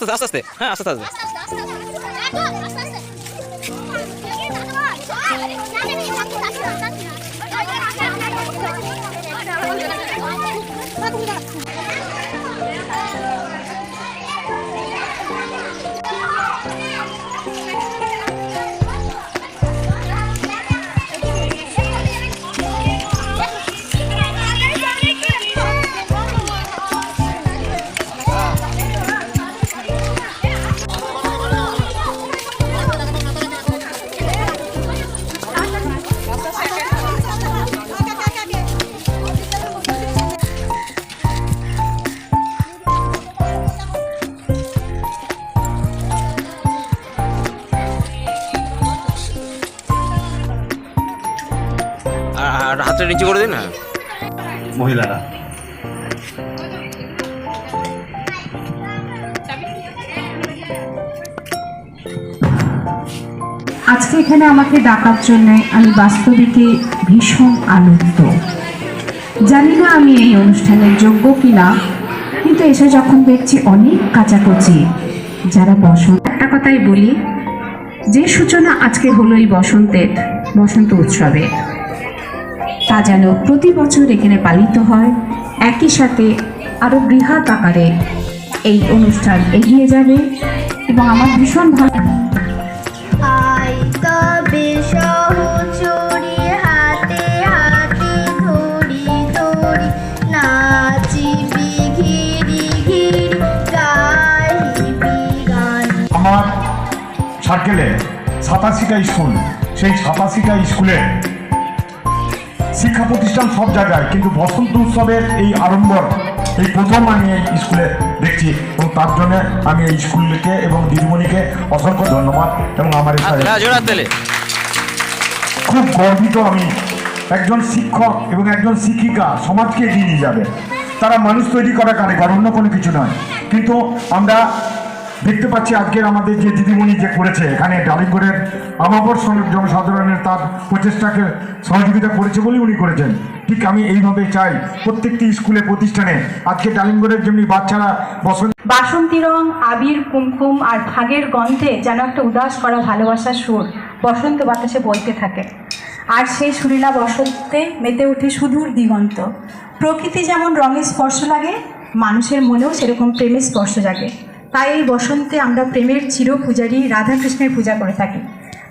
আস্তে আস্তে আস্তে হ্যাঁ আস্তে আস্তে। আর আর হাতটা নিচে করে দিন না? মহিলারা। আজকে এখানে আমাকে ডাকার জন্য আমি বাস্তবিকে ভীষণ আনন্দ জানি না আমি এই অনুষ্ঠানের যোগ্য কিনা কিন্তু এসে যখন দেখছি অনেক কাচাকুচি যারা বসন্ত একটা কথাই বলি যে সূচনা আজকে হলো এই বসন্তের বসন্ত উৎসবে তা যেন প্রতি বছর এখানে পালিত হয়। একই সাথে আরও বৃহৎ আকারে এই অনুষ্ঠান এগিয়ে যাবে এবং আমার ভীষণ ভালো আমার সার্কেলে সাতাশিটা স্কুল সেই সাতাশিটা স্কুলে শিক্ষা প্রতিষ্ঠান সব জায়গায় কিন্তু বসন্ত উৎসবের এই আড়ম্বর এই প্রথম আমি এই স্কুলে দেখছি এবং তার জন্য আমি এই স্কুলকে এবং দিদিমণিকে অসংখ্য ধন্যবাদ এবং আমার খুব গর্বিত আমি একজন শিক্ষক এবং একজন শিক্ষিকা সমাজকে এগিয়ে নিয়ে যাবে। তারা মানুষ তৈরি করা কারিগর অন্য কোনো কিছু নয়। কিন্তু আমরা দেখতে পাচ্ছি আজকের আমাদের যে দিদিমণি যে করেছে, এখানে ডালিমগড়ের আমাবর জন- জনসাধারণের তার প্রচেষ্টাকে সহযোগিতা করেছে বলেই উনি করেছেন। ঠিক আমি এইভাবে চাই প্রত্যেকটি স্কুলে প্রতিষ্ঠানে আজকে ডালিমগড়ের যেমনি বাচ্চারা বসন্ত বাসন্তী রং, আবির, কুমকুম আর ভাগের গন্ধে যেন একটা উদাস করা ভালোবাসার সুর বসন্ত বাতাসে বলতে থাকে। আর সেই সুরিলা বসন্তে মেতে ওঠে সুদূর দিগন্ত। প্রকৃতি যেমন রঙের স্পর্শ লাগে, মানুষের মনেও সেরকম প্রেমের স্পর্শ জাগে। তাই এই বসন্তে আমরা প্রেমের চির পূজারী রাধাকৃষ্ণের পূজা করে থাকি।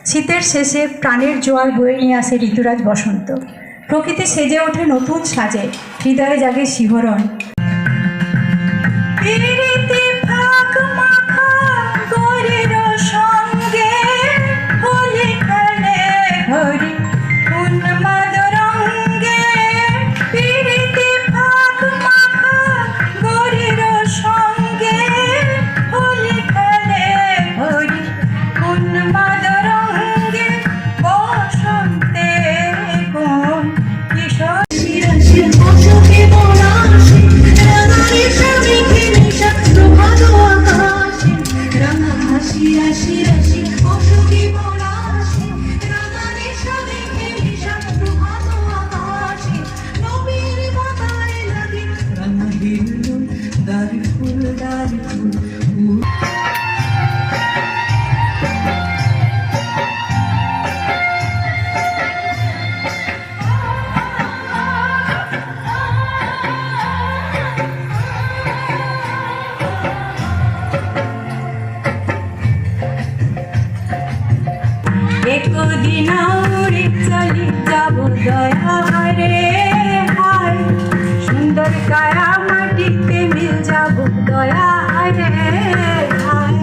শীতের শেষে প্রাণের জোয়ার বয়ে নিয়ে আসে ঋতুরাজ বসন্ত। প্রকৃতি সেজে ওঠে নতুন সাজে, হৃদয়ে জাগে শিহরণ। একদিন উড়ে চলি যাব দয়ারে। হায় সুন্দর কায়া মাটিতে মিল যাব দয়ারে। হায়।